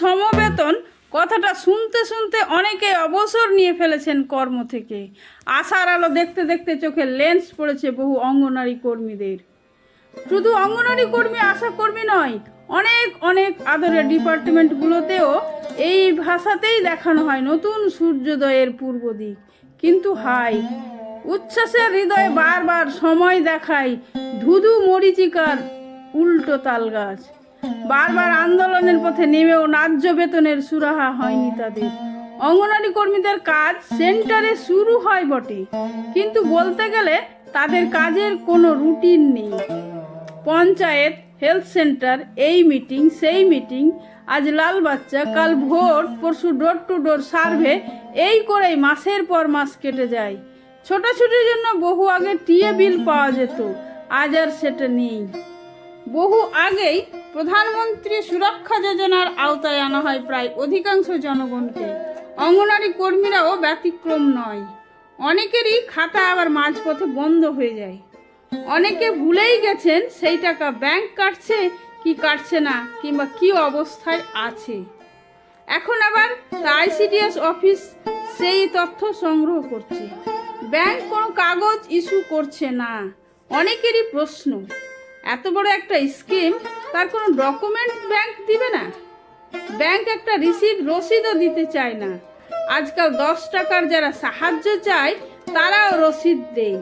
সমবেতন কথাটা শুনতে শুনতে অনেকে অবসর নিয়ে ফেলেছেন কর্ম থেকে। আশার আলো দেখতে দেখতে চোখে লেন্স পড়েছে বহু অঙ্গনারী কর্মীদের। শুধু অঙ্গনওয়াড়ি কর্মী, আশা কর্মী নয়, অনেক অনেক আদরের ডিপার্টমেন্টগুলোতেও এই ভাষাতেই দেখানো হয় নতুন সূর্যোদয়ের পূর্ব দিক। কিন্তু হাই উচ্ছ্বাসের হৃদয়ে বারবার সময় দেখায় ধুধু মরিচিকার উল্টো তাল গাছ বারবার আন্দোলনের পথে নেমেও ন্যায্য বেতনের সুরাহা হয়নি তাদের। অঙ্গনারী কর্মীদের কাজ সেন্টারে শুরু হয় বটে, কিন্তু বলতে গেলে তাদের কাজের কোনো রুটিন নেই। পঞ্চায়েত হেলথ সেন্টার এই মিটিং, সেই মিটিং, আজ লাল বাচ্চা, কাল ভোট পরশু ডোর টু ডোর সার্ভে, এই করেই মাসের পর মাস কেটে যায়। ছোটাছুটির জন্য বহু আগে টিএ বিল পাওয়া যেত, আজ আর সেটা নেই। বহু আগেই প্রধানমন্ত্রী সুরক্ষা যোজনার আওতায় আনা হয় প্রায় অধিকাংশ জনগণকে। অঙ্গনারী কর্মীরাও ব্যতিক্রম নয়। অনেকেরই খাতা আবার মাঝপথে বন্ধ হয়ে যায়। অনেকে ভুলেই গেছেন সেই টাকা ব্যাংক কাটছে কি কাটছে না কিংবা কি অবস্থায় আছে। এখন আবার আইসিডিএস অফিস সেই তথ্য সংগ্রহ করছে। ব্যাংক কোনো কাগজ ইস্যু করছে না। অনেকেরই প্রশ্ন এত বড় একটা স্কিম, তার কোনো ডকুমেন্ট ব্যাংক দিবে না। ব্যাংক একটা রিসিট রসিদও দিতে চায় না। আজকাল দশ টাকার যারা সাহায্য চায়, তারাও রসিদ দেয়।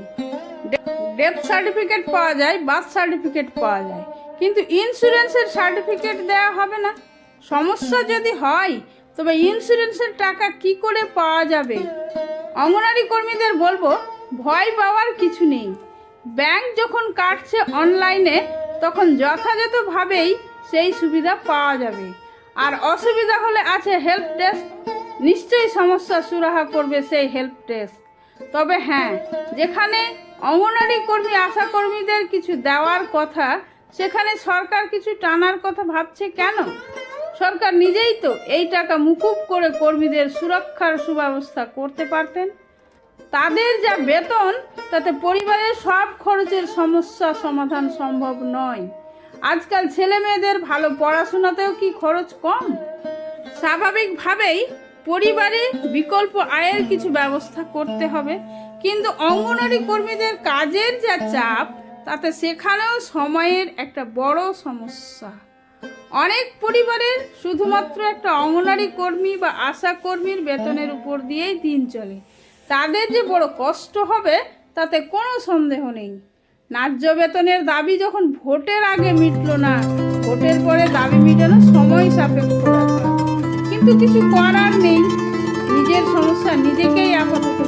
ডেথ সার্টিফিকেট পাওয়া যায়, বার্থ সার্টিফিকেট পাওয়া যায়, কিন্তু ইন্স্যুরেন্সের সার্টিফিকেট দেওয়া হবে না। সমস্যা যদি হয়, তবে ইন্স্যুরেন্সের টাকা কি করে পাওয়া যাবে? অঙ্গনারী কর্মীদের বলব, ভয় পাওয়ার কিছু নেই। ব্যাংক যখন কাটছে অনলাইনে, তখন যথাযথভাবেই সেই সুবিধা পাওয়া যাবে। আর অসুবিধা হলে আছে হেল্প ডেস্ক নিশ্চয়ই সমস্যা সুরাহা করবে সেই হেল্প ডেস্ক তবে হ্যাঁ যেখানে অঙ্গনারী কর্মী, আশা কর্মীদের কিছু দেওয়ার কথা, সেখানে সরকার কিছু টানার কথা ভাবছে কেন? সরকার নিজেই তো এই টাকা মুকুব করে কর্মীদের সুরক্ষার সুব্যবস্থা করতে পারতেন। তাদের যা বেতন, তাতে পরিবারের সব খরচের সমস্যা সমাধান সম্ভব নয়। আজকাল ছেলে মেয়েদের ভালো পড়াশোনাতেও কি খরচ কম? স্বাভাবিকভাবেই পরিবারে বিকল্প আয়ের কিছু ব্যবস্থা করতে হবে, কিন্তু অঙ্গনারী কর্মীদের কাজের যা চাপ, তাতে সেখানেও সময়ের একটা বড় সমস্যা। অনেক পরিবারের শুধুমাত্র একটা অঙ্গনারী কর্মী বা আশা কর্মীর বেতনের উপর দিয়েই দিন চলে। তাদের যে বড় কষ্ট হবে, তাতে কোনো সন্দেহ নেই। ন্যায্য বেতনের দাবি যখন ভোটের আগে মিটল না, ভোটের পরে দাবি মিটানো সময় সাপেক্ষ কিন্তু কিছু করার নেই। নিজের সমস্যা নিজেকেই আপাতত